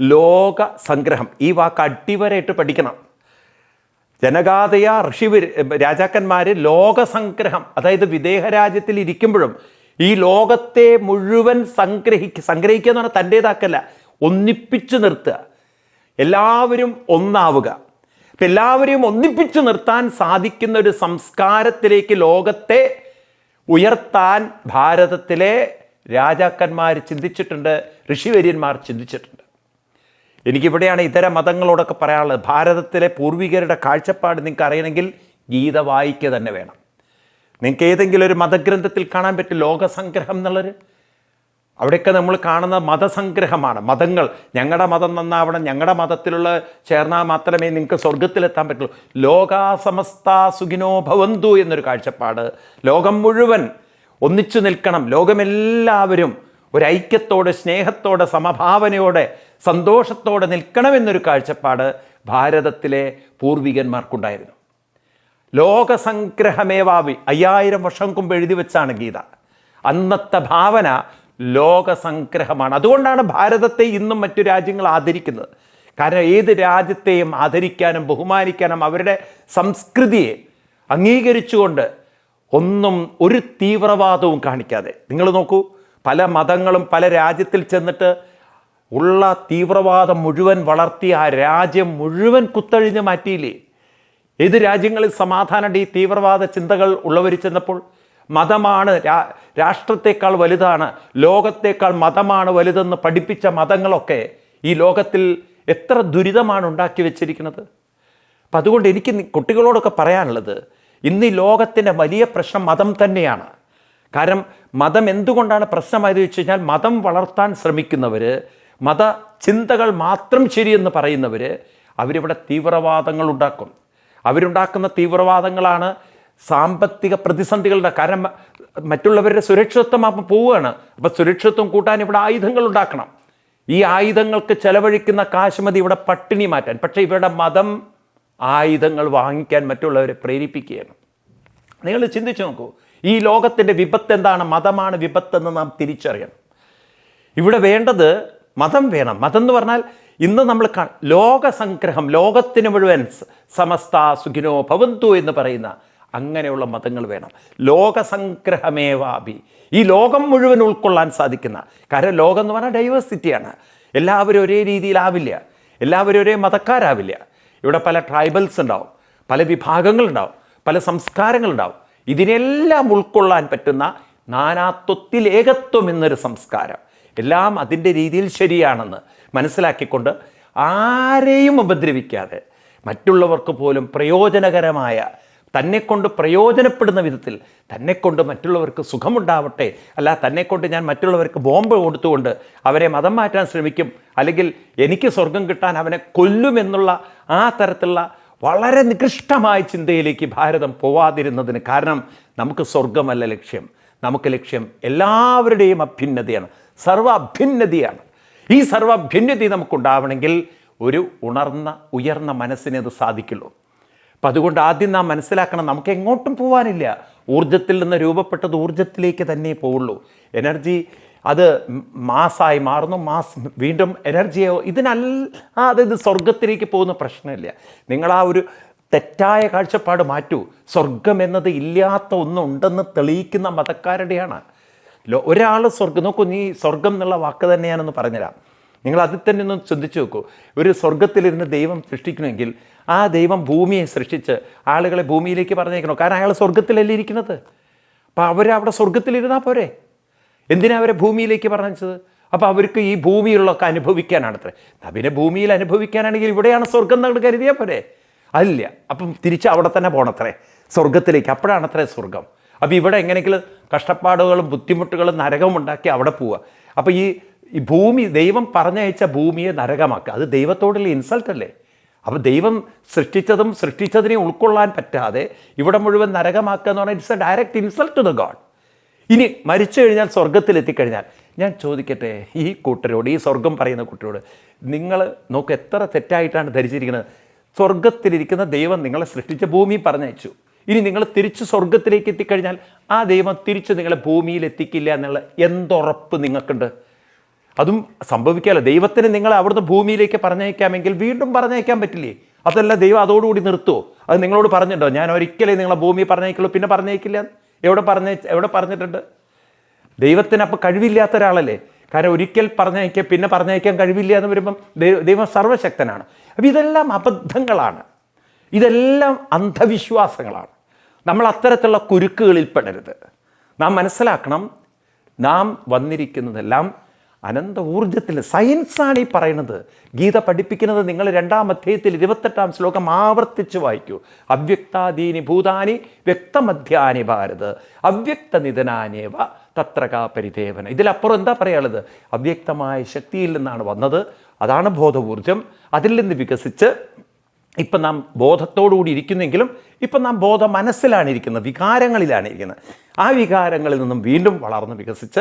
Speaker 1: ലോക സംഗ്രഹം ഈ വാക്ക് അടിവരയിട്ട് പഠിക്കണം. ജനകാതയ ഋഷി രാജാക്കന്മാർ ലോക സംഗ്രഹം അതായത് വിദേഹ രാജ്യത്തിൽ ഇരിക്കുമ്പോഴും ഈ ലോകത്തെ മുഴുവൻ സംഗ്രഹിക്കുക സംഗ്രഹിക്കുക എന്ന് പറഞ്ഞാൽ തന്റേതാക്കല്ല ഒന്നിപ്പിച്ചു നിർത്തുക. എല്ലാവരും ഒന്നാവുക. അപ്പം എല്ലാവരെയും ഒന്നിപ്പിച്ചു നിർത്താൻ സാധിക്കുന്ന ഒരു സംസ്കാരത്തിലേക്ക് ലോകത്തെ ഉയർത്താൻ ഭാരതത്തിലെ രാജാക്കന്മാർ ചിന്തിച്ചിട്ടുണ്ട് ഋഷിവര്യന്മാർ ചിന്തിച്ചിട്ടുണ്ട്. എനിക്കിവിടെയാണ് ഇതര മതങ്ങളോടൊക്കെ പറയാനുള്ളത്. ഭാരതത്തിലെ പൂർവികരുടെ കാഴ്ചപ്പാട് നിങ്ങൾക്ക് അറിയണമെങ്കിൽ ഗീത വായിക്കുക തന്നെ വേണം. നിങ്ങൾക്ക് ഏതെങ്കിലും ഒരു മതഗ്രന്ഥത്തിൽ കാണാൻ പറ്റും ലോകസംഗ്രഹം എന്നുള്ളൊരു അവിടെയൊക്കെ നമ്മൾ കാണുന്ന മതസംഗ്രഹമാണ്. മതങ്ങൾ ഞങ്ങളുടെ മതം നന്നാവണം ഞങ്ങളുടെ മതത്തിലുള്ള ചേർന്നാൽ മാത്രമേ നിങ്ങൾക്ക് സ്വർഗത്തിലെത്താൻ പറ്റുള്ളൂ. ലോകാസമസ്ത സുഖിനോ ഭവന്തു എന്നൊരു കാഴ്ചപ്പാട്. ലോകം മുഴുവൻ ഒന്നിച്ചു നിൽക്കണം. ലോകമെല്ലാവരും ഒരു ഐക്യത്തോടെ സ്നേഹത്തോടെ സമഭാവനയോടെ സന്തോഷത്തോടെ നിൽക്കണമെന്നൊരു കാഴ്ചപ്പാട് ഭാരതത്തിലെ പൂർവികന്മാർക്കുണ്ടായിരുന്നു. ലോകസംഗ്രഹമേവാവി അയ്യായിരം വർഷം മുമ്പ് എഴുതി വെച്ചാണ് ഗീത. അന്നത്തെ ഭാവന ലോകസംഗ്രഹമാണ്. അതുകൊണ്ടാണ് ഭാരതത്തെ ഇന്നും മറ്റു രാജ്യങ്ങൾ ആദരിക്കുന്നത്. കാരണം ഏത് രാജ്യത്തെയും ആദരിക്കാനും ബഹുമാനിക്കാനും അവരുടെ സംസ്കൃതിയെ അംഗീകരിച്ചുകൊണ്ട് ഒന്നും ഒരു തീവ്രവാദവും കാണിക്കാതെ. നിങ്ങൾ നോക്കൂ പല മതങ്ങളും പല രാജ്യത്തിൽ ചെന്നിട്ട് ഉള്ള തീവ്രവാദം മുഴുവൻ വളർത്തി ആ രാജ്യം മുഴുവൻ കുത്തഴിഞ്ഞ് മാറ്റിയില്ലേ? ഏത് രാജ്യങ്ങളിൽ സമാധാനം ഈ തീവ്രവാദ ചിന്തകൾ ഉള്ളവർ ചെന്നപ്പോൾ മതമാണ് രാഷ്ട്രത്തെക്കാൾ വലുതാണ് ലോകത്തേക്കാൾ മതമാണ് വലുതെന്ന് പഠിപ്പിച്ച മതങ്ങളൊക്കെ ഈ ലോകത്തിൽ എത്ര ദുരിതമാണ് ഉണ്ടാക്കി വെച്ചിരിക്കുന്നത്? അപ്പം അതുകൊണ്ട് എനിക്ക് കുട്ടികളോടൊക്കെ പറയാനുള്ളത് ഇന്ന് ഈ ലോകത്തിന്റെ വലിയ പ്രശ്നം മതം തന്നെയാണ്. കാരണം മതം എന്തുകൊണ്ടാണ് പ്രശ്നമായത് വെച്ച് കഴിഞ്ഞാൽ മതം വളർത്താൻ ശ്രമിക്കുന്നവർ മത ചിന്തകൾ മാത്രം ശരിയെന്ന് പറയുന്നവർ അവരിവിടെ തീവ്രവാദങ്ങൾ ഉണ്ടാക്കും അവരുണ്ടാക്കുന്ന തീവ്രവാദങ്ങളാണ് സാമ്പത്തിക പ്രതിസന്ധികളുടെ കാരണം മറ്റുള്ളവരുടെ സുരക്ഷിതത്വം അപ്പം പോവുകയാണ്. അപ്പം സുരക്ഷിതത്വം കൂട്ടാൻ ഇവിടെ ആയുധങ്ങൾ ഉണ്ടാക്കണം. ഈ ആയുധങ്ങൾക്ക് ചെലവഴിക്കുന്ന കാശ് മതി ഇവിടെ പട്ടിണി മാറ്റാൻ പക്ഷേ ഇവരുടെ മതം ആയുധങ്ങൾ വാങ്ങിക്കാൻ മറ്റുള്ളവരെ പ്രേരിപ്പിക്കുകയാണ്. നിങ്ങൾ ചിന്തിച്ചു നോക്കൂ ഈ ലോകത്തിന്റെ വിപത്ത് എന്താണ്? മതമാണ് വിപത്തെന്ന് നാം തിരിച്ചറിയണം. ഇവിടെ വേണ്ടത് മതം വേണം. മതം എന്ന് പറഞ്ഞാൽ ഇന്ന് നമ്മൾ ലോകസംഗ്രഹം ലോകത്തിന് മുഴുവൻ സമസ്ത സുഖിനോ ഭവന്തു എന്ന് പറയുന്ന അങ്ങനെയുള്ള മതങ്ങൾ വേണം. ലോകസംഗ്രഹമേവാഭി. ഈ ലോകം മുഴുവൻ ഉൾക്കൊള്ളാൻ സാധിക്കുന്ന കാരണം ലോകം എന്ന് പറഞ്ഞാൽ ഡൈവേഴ്സിറ്റിയാണ് എല്ലാവരും ഒരേ രീതിയിലാവില്ല. എല്ലാവരും ഒരേ മതക്കാരാവില്ല. ഇവിടെ പല ട്രൈബൽസ് ഉണ്ടാവും പല വിഭാഗങ്ങളുണ്ടാവും പല സംസ്കാരങ്ങളുണ്ടാവും. ഇതിനെല്ലാം ഉൾക്കൊള്ളാൻ പറ്റുന്ന നാനാത്വത്തിൽ ഏകത്വം എന്നൊരു സംസ്കാരം. എല്ലാം അതിന്റെ രീതിയിൽ ശരിയാണെന്ന് മനസ്സിലാക്കിക്കൊണ്ട് ആരെയും ഉപദ്രവിക്കാതെ മറ്റുള്ളവർക്ക് പോലും പ്രയോജനകരമായ തന്നെക്കൊണ്ട് പ്രയോജനപ്പെടുന്ന വിധത്തിൽ തന്നെക്കൊണ്ട് മറ്റുള്ളവർക്ക് സുഖമുണ്ടാവട്ടെ അല്ല തന്നെക്കൊണ്ട് ഞാൻ മറ്റുള്ളവർക്ക് ബോംബ് കൊടുത്തുകൊണ്ട് അവരെ മതം മാറ്റാൻ ശ്രമിക്കും അല്ലെങ്കിൽ എനിക്ക് സ്വർഗം കിട്ടാൻ അവനെ കൊല്ലുമെന്നുള്ള ആ തരത്തിലുള്ള വളരെ നികൃഷ്ടമായ ചിന്തയിലേക്ക് ഭാരതം പോവാതിരുന്നതിന് കാരണം നമുക്ക് സ്വർഗമല്ല ലക്ഷ്യം. നമുക്ക് ലക്ഷ്യം എല്ലാവരുടെയും അഭ്യുന്നതയാണ് സർവ ഈ സർവ അഭ്യുന്നതി നമുക്കുണ്ടാവണമെങ്കിൽ ഒരു ഉണർന്ന ഉയർന്ന മനസ്സിനെ അത് സാധിക്കുള്ളൂ. അപ്പം അതുകൊണ്ട് ആദ്യം നാം മനസ്സിലാക്കണം നമുക്ക് എങ്ങോട്ടും പോകാനില്ല ഊർജത്തിൽ നിന്ന് രൂപപ്പെട്ടത് ഊർജത്തിലേക്ക് തന്നെ പോവുള്ളൂ. എനർജി അത് മാസായി മാറുന്നു. മാസ് വീണ്ടും എനർജിയോ ഇതിനല്ല അത് ഇത് സ്വർഗത്തിലേക്ക് പോകുന്ന പ്രശ്നമില്ല. നിങ്ങൾ ആ ഒരു തെറ്റായ കാഴ്ചപ്പാട് മാറ്റൂ. സ്വർഗം എന്നത് ഇല്ലാത്ത ഒന്നുണ്ടെന്ന് തെളിയിക്കുന്ന മതക്കാരുടെയാണ്. ലോ ഒരാൾ സ്വർഗം നോക്കൂ നീ സ്വർഗം എന്നുള്ള വാക്ക് തന്നെ ഞാനൊന്ന് പറഞ്ഞുതരാം. നിങ്ങൾ അതിൽ തന്നെ ഒന്ന് ചിന്തിച്ചു നോക്കൂ. ഒരു സ്വർഗത്തിലിരുന്ന് ദൈവം സൃഷ്ടിക്കണമെങ്കിൽ ആ ദൈവം ഭൂമിയെ സൃഷ്ടിച്ച് ആളുകളെ ഭൂമിയിലേക്ക് പറഞ്ഞേക്കണോ കാരണം അയാൾ സ്വർഗത്തിലല്ലേ ഇരിക്കുന്നത്? അപ്പോൾ അവരവിടെ സ്വർഗത്തിലിരുന്നാൽ പോരെ? എന്തിനാ അവരെ ഭൂമിയിലേക്ക് പറഞ്ഞത് അപ്പോൾ അവർക്ക് ഈ ഭൂമിയിലുള്ളൊക്കെ അനുഭവിക്കാനാണത്രേ. പിന്നെ ഭൂമിയിൽ അനുഭവിക്കാനാണെങ്കിൽ ഇവിടെയാണ് സ്വർഗം നമ്മൾ കരുതിയാൽ പോരെ? അല്ല അപ്പം തിരിച്ച് അവിടെ തന്നെ പോകണത്രേ സ്വർഗത്തിലേക്ക് അപ്പോഴാണത്രേ സ്വർഗം അപ്പോൾ ഇവിടെ എങ്ങനെയെങ്കിലും കഷ്ടപ്പാടുകളും ബുദ്ധിമുട്ടുകളും നരകവും ഉണ്ടാക്കി അവിടെ പോവുക. അപ്പോൾ ഈ ഈ ഭൂമി ദൈവം പറഞ്ഞയച്ച ഭൂമിയെ നരകമാക്കുക. അത് ദൈവത്തോടുള്ള ഇൻസൾട്ട് അല്ലേ? അപ്പോൾ ദൈവം സൃഷ്ടിച്ചതും സൃഷ്ടിച്ചതിനെ ഉൾക്കൊള്ളാൻ പറ്റാതെ ഇവിടെ മുഴുവൻ നരകമാക്കുക എന്ന് പറഞ്ഞാൽ it's a direct insult to the God ഇനി മരിച്ചു കഴിഞ്ഞാൽ സ്വർഗത്തിലെത്തിക്കഴിഞ്ഞാൽ ഞാൻ ചോദിക്കട്ടെ ഈ കൂട്ടരോട് ഈ സ്വർഗം പറയുന്ന കുട്ടിയോട് നിങ്ങൾ നോക്ക് എത്ര തെറ്റായിട്ടാണ് ധരിച്ചിരിക്കുന്നത്. സ്വർഗത്തിലിരിക്കുന്ന ദൈവം നിങ്ങളെ സൃഷ്ടിച്ച ഭൂമി പറഞ്ഞയച്ചു. ഇനി നിങ്ങൾ തിരിച്ച് സ്വർഗത്തിലേക്ക് എത്തിക്കഴിഞ്ഞാൽ ആ ദൈവം തിരിച്ച് നിങ്ങളെ ഭൂമിയിൽ എത്തിക്കില്ല എന്നുള്ള എന്തുറപ്പ് നിങ്ങൾക്കുണ്ട്? അതും സംഭവിക്കാമല്ലോ ദൈവത്തിന് നിങ്ങളെ അവിടുന്ന് ഭൂമിയിലേക്ക് പറഞ്ഞയക്കാമെങ്കിൽ വീണ്ടും പറഞ്ഞയക്കാൻ പറ്റില്ലേ? അതല്ല ദൈവം അതോടുകൂടി നിർത്തുമോ അത് നിങ്ങളോട് പറഞ്ഞിട്ടുണ്ടോ? ഞാൻ ഒരിക്കലേ നിങ്ങളെ ഭൂമി പറഞ്ഞേക്കുള്ളൂ പിന്നെ പറഞ്ഞേക്കില്ല എവിടെ പറഞ്ഞ എവിടെ പറഞ്ഞിട്ടുണ്ട്? ദൈവത്തിന് അപ്പോൾ കഴിവില്ലാത്ത ഒരാളല്ലേ? കാരണം ഒരിക്കൽ പറഞ്ഞയക്കുക പിന്നെ പറഞ്ഞയക്കാൻ കഴിവില്ല എന്ന് വരുമ്പം ദൈവ- സർവശക്തനാണ് അപ്പോൾ ഇതെല്ലാം അബദ്ധങ്ങളാണ്. ഇതെല്ലാം അന്ധവിശ്വാസങ്ങളാണ്. നമ്മൾ അത്തരത്തിലുള്ള കുരുക്കുകളിൽ പെടരുത്. നാം മനസ്സിലാക്കണം നാം വന്നിരിക്കുന്നതെല്ലാം അനന്ത ഊർജത്തിൽ സയൻസാണ് ഈ പറയുന്നത്. ഗീത പഠിപ്പിക്കുന്നത് നിങ്ങൾ രണ്ടാം അധ്യായത്തിൽ ഇരുപത്തെട്ടാം ശ്ലോകം ആവർത്തിച്ച് വായിക്കൂ. അവ്യക്താദീനി ഭൂതാനി വ്യക്തമധ്യാനി ഭാരത് അവ്യക്ത നിധനാനേവ തത്രകാ പരിദേവന. ഇതിലപ്പുറം എന്താ പറയാനുള്ളത്? അവ്യക്തമായ ശക്തിയിൽ നിന്നാണ് വന്നത്. അതാണ് ബോധഊർജം അതിൽ നിന്ന് വികസിച്ച് ഇപ്പം നാം ബോധത്തോടുകൂടി ഇരിക്കുന്നെങ്കിലും ഇപ്പം നാം ബോധ മനസ്സിലാണ് ഇരിക്കുന്നത് വികാരങ്ങളിലാണ് ഇരിക്കുന്നത് ആ വികാരങ്ങളിൽ നിന്നും വീണ്ടും വളർന്ന് വികസിച്ച്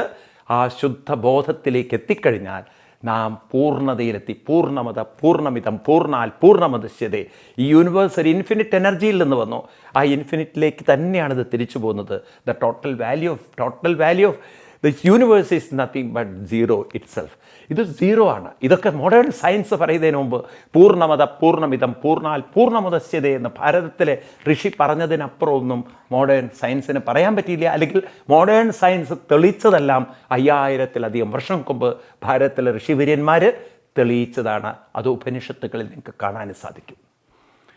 Speaker 1: ആ ശുദ്ധ ബോധത്തിലേക്ക് എത്തിക്കഴിഞ്ഞാൽ നാം പൂർണതയിലെത്തി പൂർണമത പൂർണമിതം പൂർണാൽ പൂർണമദശ്യതേ ഈ യൂണിവേഴ്സ് ഇൻഫിനിറ്റ് എനർജിയിൽ നിന്ന് വന്നു. ആ ഇൻഫിനിറ്റിലേക്ക് തന്നെയാണ് ഇത് തിരിച്ചു പോകുന്നത്. The total value of total value of the universe is nothing but zero itself ഇത് സീറോ ആണ്. ഇതൊക്കെ മോഡേൺ സയൻസ് പറയുന്നതിന് മുമ്പ് പൂർണമത പൂർണമിതം പൂർണാൽ പൂർണമതസ്യത എന്ന് ഭാരതത്തിലെ ഋഷി പറഞ്ഞതിനപ്പുറം ഒന്നും മോഡേൺ സയൻസിന് പറയാൻ പറ്റിയില്ല. അല്ലെങ്കിൽ മോഡേൺ സയൻസ് തെളിയിച്ചതെല്ലാം അയ്യായിരത്തിലധികം വർഷം മുമ്പ് ഭാരതത്തിലെ ഋഷിവര്യന്മാർ തെളിയിച്ചതാണ്. അത് ഉപനിഷത്തുകളിൽ നിങ്ങൾക്ക് കാണാൻ സാധിക്കും.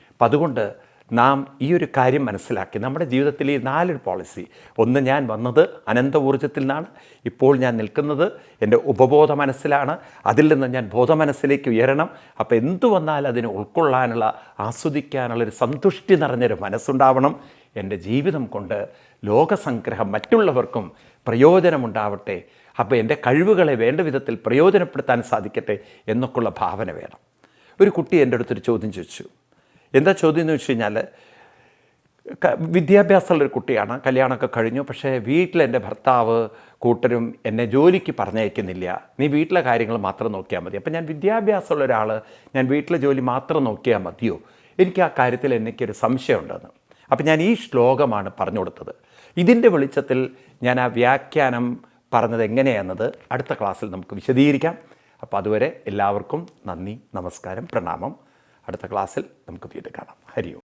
Speaker 1: അപ്പം അതുകൊണ്ട് നാം ഈ ഒരു കാര്യം മനസ്സിലാക്കി. നമ്മുടെ ജീവിതത്തിൽ ഈ നാലൊരു പോളിസി ഒന്ന് ഞാൻ വന്നത് അനന്ത ഊർജത്തിൽ നിന്നാണ് ഇപ്പോൾ ഞാൻ നിൽക്കുന്നത് എന്റെ ഉപബോധ മനസ്സിലാണ്. അതിൽ നിന്ന് ഞാൻ ബോധ മനസ്സിലേക്ക് ഉയരണം. അപ്പോൾ എന്തു വന്നാൽ അതിനെ ഉൾക്കൊള്ളാനുള്ള ആസ്വദിക്കാനുള്ളൊരു സന്തുഷ്ടി നിറഞ്ഞൊരു മനസ്സുണ്ടാവണം. എന്റെ ജീവിതം കൊണ്ട് ലോകസംഗ്രഹം മറ്റുള്ളവർക്കും പ്രയോജനമുണ്ടാവട്ടെ. അപ്പോൾ എന്റെ കഴിവുകളെ വേണ്ട വിധത്തിൽ പ്രയോജനപ്പെടുത്താൻ സാധിക്കട്ടെ എന്നൊക്കെയുള്ള ഭാവന വേണം. ഒരു കുട്ടി എന്റെ അടുത്തൊരു ചോദ്യം ചോദിച്ചു. എന്താ ചോദ്യം എന്ന് വെച്ച് കഴിഞ്ഞാൽ വിദ്യാഭ്യാസമുള്ളൊരു കുട്ടിയാണ് കല്യാണമൊക്കെ കഴിഞ്ഞു പക്ഷേ വീട്ടിലെന്റെ ഭർത്താവ് കൂട്ടരും എന്നെ ജോലിക്ക് പറഞ്ഞയക്കുന്നില്ല. നീ വീട്ടിലെ കാര്യങ്ങൾ മാത്രം നോക്കിയാൽ മതി. അപ്പം ഞാൻ വിദ്യാഭ്യാസമുള്ള ഒരാൾ ഞാൻ വീട്ടിലെ ജോലി മാത്രം നോക്കിയാൽ മതിയോ? എനിക്ക് ആ കാര്യത്തിൽ എനിക്കൊരു സംശയമുണ്ടെന്ന്. അപ്പം ഞാൻ ഈ ശ്ലോകമാണ് പറഞ്ഞു കൊടുത്തത്. ഇതിന്റെ വെളിച്ചത്തിൽ ഞാൻ ആ വ്യാഖ്യാനം പറഞ്ഞത് എങ്ങനെയാണെന്നത് അടുത്ത ക്ലാസ്സിൽ നമുക്ക് വിശദീകരിക്കാം. അപ്പോൾ അതുവരെ എല്ലാവർക്കും നന്ദി നമസ്കാരം പ്രണാമം. അടുത്ത ക്ലാസ്സിൽ നമുക്ക് വീണ്ടും കാണാം. ഹരി ഓം.